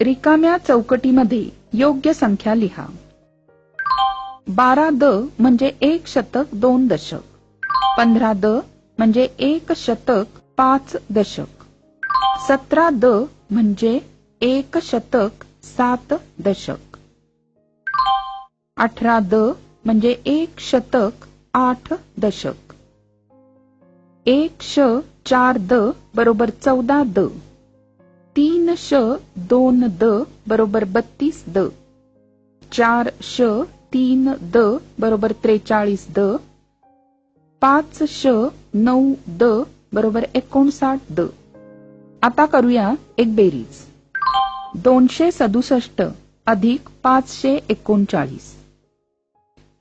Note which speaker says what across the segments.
Speaker 1: रिकाम्या चौकटीमध्ये योग्य संख्या लिहा. बारा द म्हणजे एक शतक दोन दशक. पंधरा द म्हणजे एक शतक पाच दशक. सतरा द म्हणजे एक शतक सात दशक. अठरा द म्हणजे एक शतक आठ दशक. एक श चार द बरोबर चौदा द. तीन श दोन द बरोबर बत्तीस द. चार श तीन द बरोबर त्रेचाळीस द. पाच श नऊ द बरोबर एकोणसाठ द. आता करूया एक बेरीज. दोनशे सदुसष्ट अधिक पाचशे एकोणचाळीस.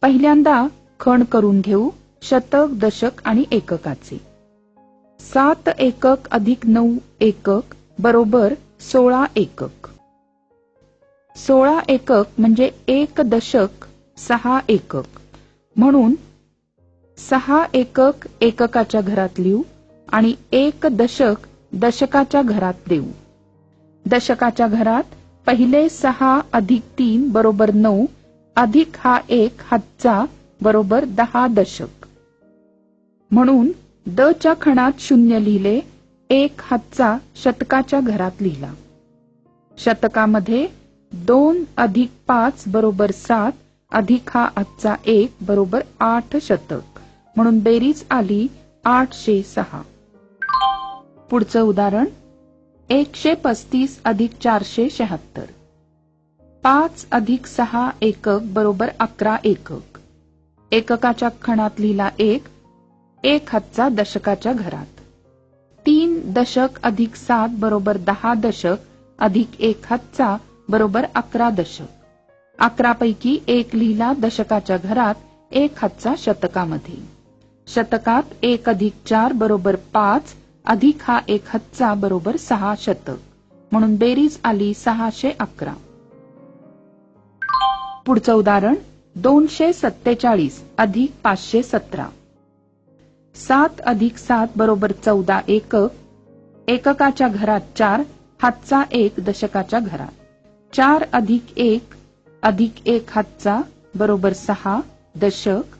Speaker 1: पहिल्यांदा खण करून घेऊ शतक दशक आणि एककाचे. सात एकक अधिक नऊ एकक बरोबर सोळा एकक. सोळा एकक म्हणजे एक दशक सहा एकक. म्हणून सहा एकक एककाच्या घरात लिहू आणि एक दशक दशकाच्या घरात देऊ. दशकाच्या घरात पहिले सहा अधिक तीन बरोबर नऊ अधिक हा एक हातचा बरोबर दहा दशक. म्हणून द च्या खणात शून्य लिहिले एक हातचा शतकाच्या घरात लिहिला. शतकामध्ये दोन अधिक पाच बरोबर सात अधिक हा आजचा एक बरोबर आठ शतक. म्हणून बेरीज आली आठशे सहा. पुढचं उदाहरण एकशे पस्तीस अधिक चारशे शहात्तर. पाच अधिक सहा एकक बरोबर अकरा एकक. एककाच्या खणात लिहिला एक एक हातचा दशकाच्या घरात. दशक अधिक सात बरोबर दहा दशक अधिक एक हातचा बरोबर अकरा दशक. अकरापैकी एक लिहिला दशकाच्या घरात एक हातचा शतकामध्ये. शतकात एक अधिक चार बरोबर पाच अधिक हा एक हातचा बरोबर सहा शतक. म्हणून बेरीज आली सहाशे अकरा. पुढचं उदाहरण दोनशे सत्तेचाळीस अधिक पाचशे सतरा. सात अधिक सात बरोबर चौदा एकक एककाच्या घरात चार हातचा एक दशकाच्या घरात. चार अधिक एक अधिक एक हातचा बरोबर सहा दशक.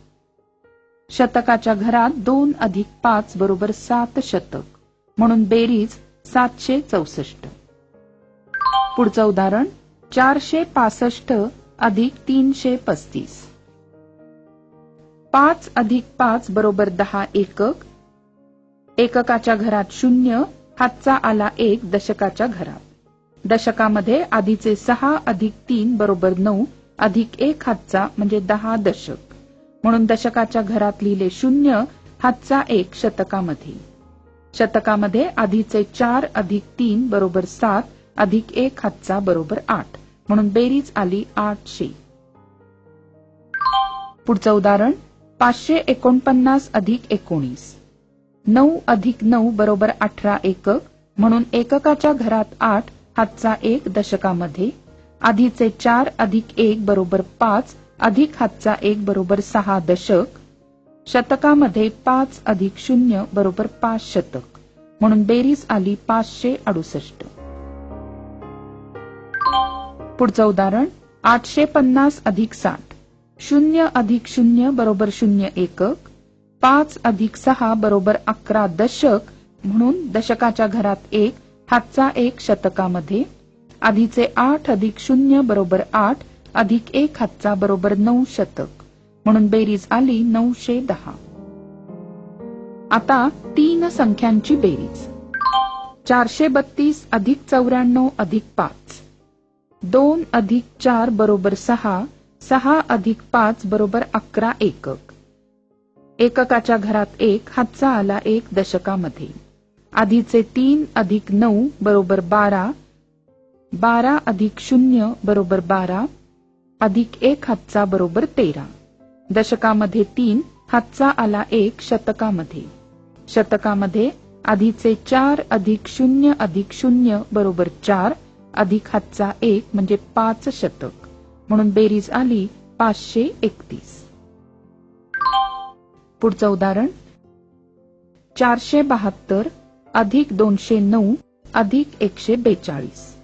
Speaker 1: शतकाच्या घरात दोन अधिक पाच बरोबर सात शतक. म्हणून बेरीज सातशे चौसष्ट. पुढचं उदाहरण चारशे पासष्ट अधिक तीनशे पस्तीस. पाच अधिक पाच बरोबर दहा एकक. एककाच्या घरात शून्य हातचा आला एक दशकाच्या घरात दशकामध्ये आधीचे सहा अधिक तीन बरोबर नऊ अधिक एक हातचा म्हणजे दहा दशक. म्हणून दशकाच्या घरात लिहिले शून्य हातचा एक शतकामध्ये. शतकामध्ये आधीचे चार अधिक तीन बरोबर सात अधिक एक हातचा बरोबर आठ. म्हणून बेरीज आली आठशे. पुढचं उदाहरण पाचशे एकोणपन्नास अधिक एकोणीस. नऊ अधिक नऊ बरोबर अठरा एकक म्हणून एककाच्या घरात आठ हातचा एक दशकामध्ये. आधीचे चार अधिक एक बरोबर पाच अधिक हातचा एक बरोबर सहा दशक. शतकामध्ये पाच अधिक शून्य बरोबर पाच शतक. म्हणून बेरीज आली पाचशे अडुसष्ट. पुढचं उदाहरण आठशे पन्नास अधिक साठ. शून्य अधिक शून्य बरोबर शून्य एकक पाच अधिक सहा बरोबर अकरा दशक म्हणून दशकाच्या घरात एक हातचा एक शतकामध्ये. आधीचे आठ अधिक शून्य बरोबर आठ अधिक एक हातचा बरोबर नऊ शतक. म्हणून बेरीज आली नऊशे दहा. आता तीन संख्यांची बेरीज. चारशे बत्तीस अधिक चौऱ्याण्णव अधिक पाच. दोन अधिक चार बरोबर सहा सहा अधिक पाच बरोबर अकरा एकक. एककाच्या घरात एक हातचा आला एक दशकामध्ये. आधीचे तीन अधिक नऊ बरोबर बारा बारा अधिक शून्य बरोबर बारा अधिक एक हातचा बरोबर तेरा. दशकामध्ये तीन हातचा आला एक शतकामध्ये. शतकामध्ये आधीचे चार अधिक शून्य अधिक शून्य बरोबर चार अधिक हातचा एक म्हणजे पाच शतक. म्हणून बेरीज आली पाचशे एकतीस. पुढचं उदाहरण. चारशे बहात्तर अधिक दोनशे नऊ अधिक एकशे बेचाळीस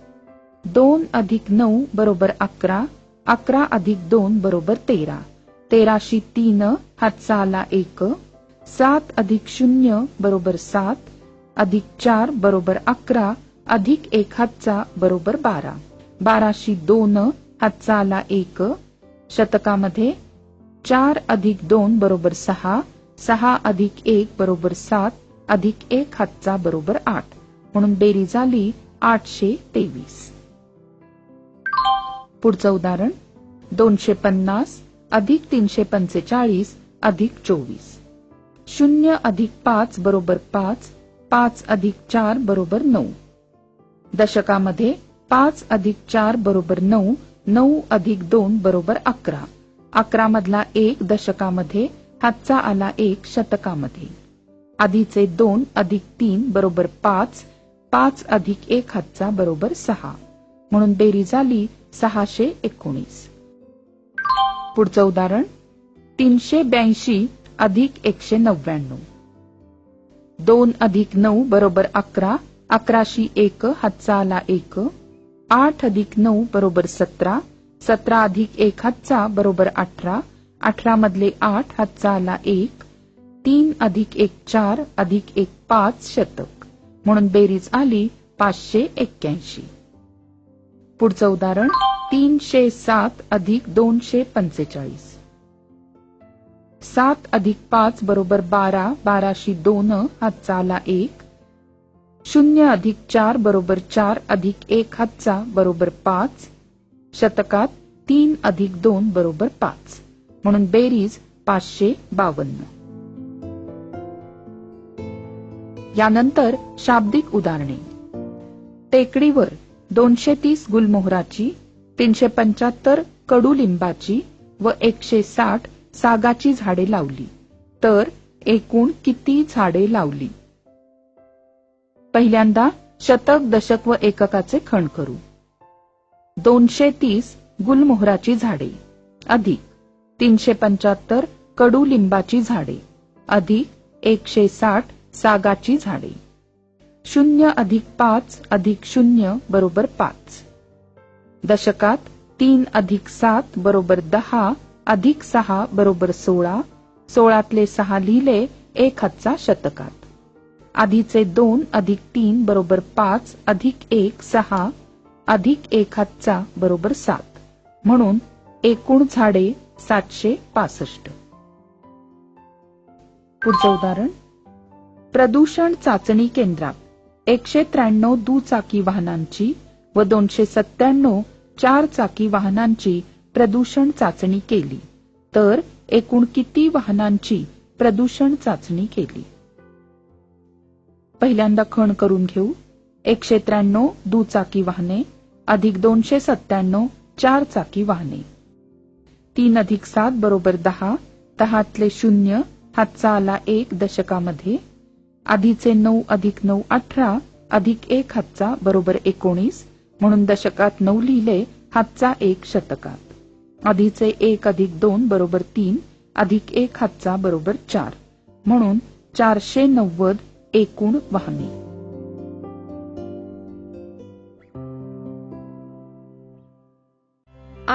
Speaker 1: दोन अधिक नऊ बरोबर अकरा अकरा अधिक दोन बरोबर तेरा. तेराशी तीन हातचा आला एक सात अधिक शून्य बरोबर सात अधिक चार बरोबर अकरा अधिक एक हातचा बरोबर बारा. बाराशी दोन हातचा आला एक शतकामध्ये चार अधिक दोन बरोबर सहा सहा अधिक एक बरोबर सात अधिक एक हातचा बरोबर आठ. म्हणून बेरीज आली आठशे तेवीस. पुढचं उदाहरण दोनशे पन्नास अधिक तीनशे पंचेचाळीस अधिक चोवीस. शून्य अधिक पाच बरोबर पाच पाच अधिक चार बरोबर नऊ. दशकामध्ये पाच अधिक चार बरोबर नऊ नऊ अधिक दोन बरोबर अकरा. अकरा मधला एक दशकामध्ये हातचा आला एक शतकामध्ये. आधीचे दोन अधिक तीन बरोबर पाच पाच अधिक एक हातचा बरोबर सहा. म्हणून बेरीज आली सहाशे एकोणीस. पुढचं उदाहरण तीनशे ब्याऐंशी अधिक एकशे नव्याण्णव. दोन अधिक नऊ बरोबर अकरा अकराशी एक हातचा आला एक आठ अधिक नऊ बरोबर सतरा सतरा अधिक एक हातचा बरोबर अठरा अठरा मधले आठ हातचा आला एक तीन अधिक एक चार अधिक एक पाच शतक. म्हणून बेरीज आली पाचशे एक्क्याऐंशी. पुढचं उदाहरण तीनशे सात अधिक दोनशे पंचेचाळीस. सात अधिक पाच बरोबर बारा बाराशी दोन हातचा आला एक शून्य अधिक चार बरोबर चार अधिक एक हातचा बरोबर पाच शतकात तीन अधिक दोन बरोबर पाच. म्हणून बेरीज पाचशे बावन्न. यानंतर शाब्दिक उदाहरणे. टेकडीवर दोनशे तीस गुलमोहराची तीनशे पंच्याहत्तर कडुलिंबाची व एकशे साठ सागाची झाडे लावली. तर एकूण किती झाडे लावली? पहिल्यांदा शतक दशक व एककाचे खण करू. दोनशे तीस गुलमोहराची झाडे. अधिक तीनशे पंच्याहत्तर कडुलिंबाची झाडे. अधिक एकशे साठ सागाची झाडे. शून्य अधिक पाच अधिक शून्य बरोबर पाच. दशकात तीन अधिक सात बरोबर दहा अधिक सहा बरोबर सोळा सोळातले सहा लिहिले एक हातचा शतकात. आधीचे दोन अधिक तीन बरोबर पाच अधिक एक सहा अधिक एक हातचा बरोबर सात. म्हणून एकूण झाडे सातशे पासष्ट. पुढचं उदाहरण. प्रदूषण चाचणी केंद्रात एकशे त्र्याण्णव दुचाकी वाहनांची व दोनशे सत्त्याण्णव चार चाकी वाहनांची प्रदूषण चाचणी केली. तर एकूण किती वाहनांची प्रदूषण चाचणी केली? पहिल्यांदा खण करून घेऊ. एकशे त्र्याण्णव दुचाकी वाहने अधिक दोनशे सत्त्याण्णव चार चाकी वाहने. तीन अधिक सात बरोबर दहा दहातले शून्य हातचा आला एक दशकामध्ये आधीचे नऊ अधिक नऊ अठरा अधिक एक हातचा बरोबर एकोणीस म्हणून दशकात नऊ लिहिले हातचा एक शतकात. आधीचे एक अधिक दोन बरोबर तीन अधिक एक हातचा बरोबर चार म्हणून चारशे नव्वद एकूण वाहने.